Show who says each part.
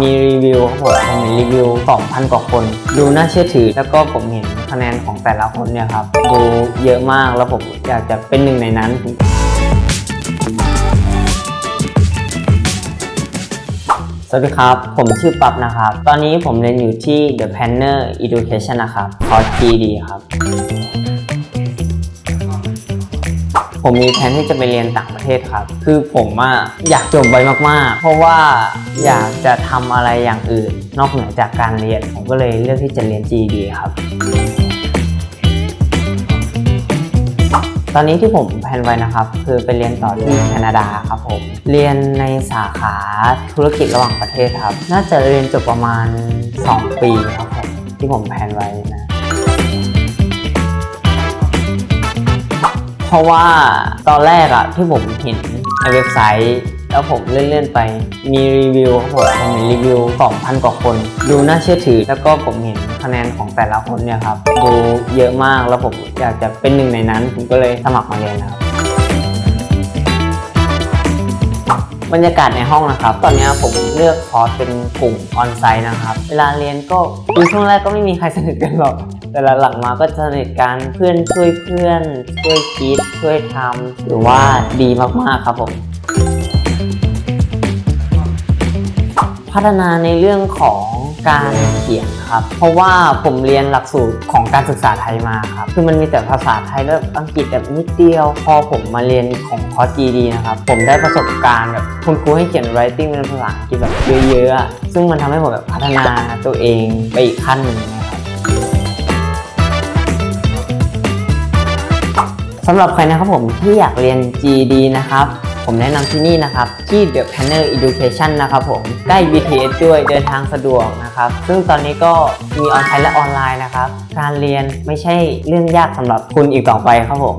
Speaker 1: มีรีวิวครับผมผมเห็นรีวิว 2,000 กว่าคน ดูน่าเชื่อถือ แล้วก็ผมเห็นคะแนนของแต่ละคนเนี่ยครับ ดูเยอะมากแล้วผมอยากจะเป็นหนึ่งในนั้น สวัสดีครับ ผมชื่อปั๊บนะครับ ตอนนี้ผมเรียนอยู่ที่ The Planner Education นะครับคอร์ส GD ครับ ผมมีแผนที่จะไปเรียนต่างประเทศครับ คือผมอะอยากจบไวมากๆ เพราะว่าอยากจะทำอะไรอย่างอื่น นอกเหนือจากการเรียน ผมก็เลยเลือกที่จะเรียน GD ครับ ตอนนี้ที่ผมแพลนไว้นะครับ คือไปเรียนต่อที่แคนาดาครับผม เรียนในสาขาธุรกิจระหว่างประเทศครับ น่าจะเรียนจบประมาณ 2 ปีครับผมที่ผมแพลนไว้ ราะว่าตอนแรกอะที่ผมเห็นในเว็บไซต์ แล้วผมเลื่อนๆไป มีรีวิวครับผมผมเห็นรีวิว 2,000 กว่าคน ดูน่าเชื่อถือ แล้วก็ผมเห็นคะแนนของแต่ละคนเนี่ยครับ ดูเยอะมากแล้วผมอยากจะเป็นหนึ่งในนั้น ผมก็เลยสมัครมาเรียนนะครับบรรยากาศในห้องนะครับ ตอนนี้ผมเลือกคอร์สเป็นกลุ่มออนไซต์นะครับ เวลาเรียนก็ดูช่วงแรกก็ไม่มีใครสนิทกันหรอก แต่หลังๆมาก็สนิทกันเพื่อนช่วยเพื่อนช่วยคิดช่วยทำหรือว่าดีมากๆครับผม พัฒนาในเรื่องของการเขียนครับ เพราะว่าผมเรียนหลักสูตรของการศึกษาไทยมาครับ คือมันมีแต่ภาษาไทยแล้วอังกฤษแบบนิดเดียว พอผมมาเรียนของคอร์ส GD นะครับ ผมได้ประสบการณ์แบบคุณครูให้เขียน writing เป็นภาษาอังกฤษแบบเยอะๆ ซึ่งมันทำให้ผมแบบพัฒนาตัวเองไปอีกขั้นหนึ่ง สำหรับใครนะครับผมที่อยากเรียน GD นะครับ ผมแนะนำที่นี่นะครับ ที่ The Planner Education นะครับผมใกล้ BTS ด้วยเดินทางสะดวกนะครับ ซึ่งตอนนี้ก็มีออนไลน์และออนไลน์นะครับ การเรียนไม่ใช่เรื่องยากสำหรับคุณอีกต่อไปครับผม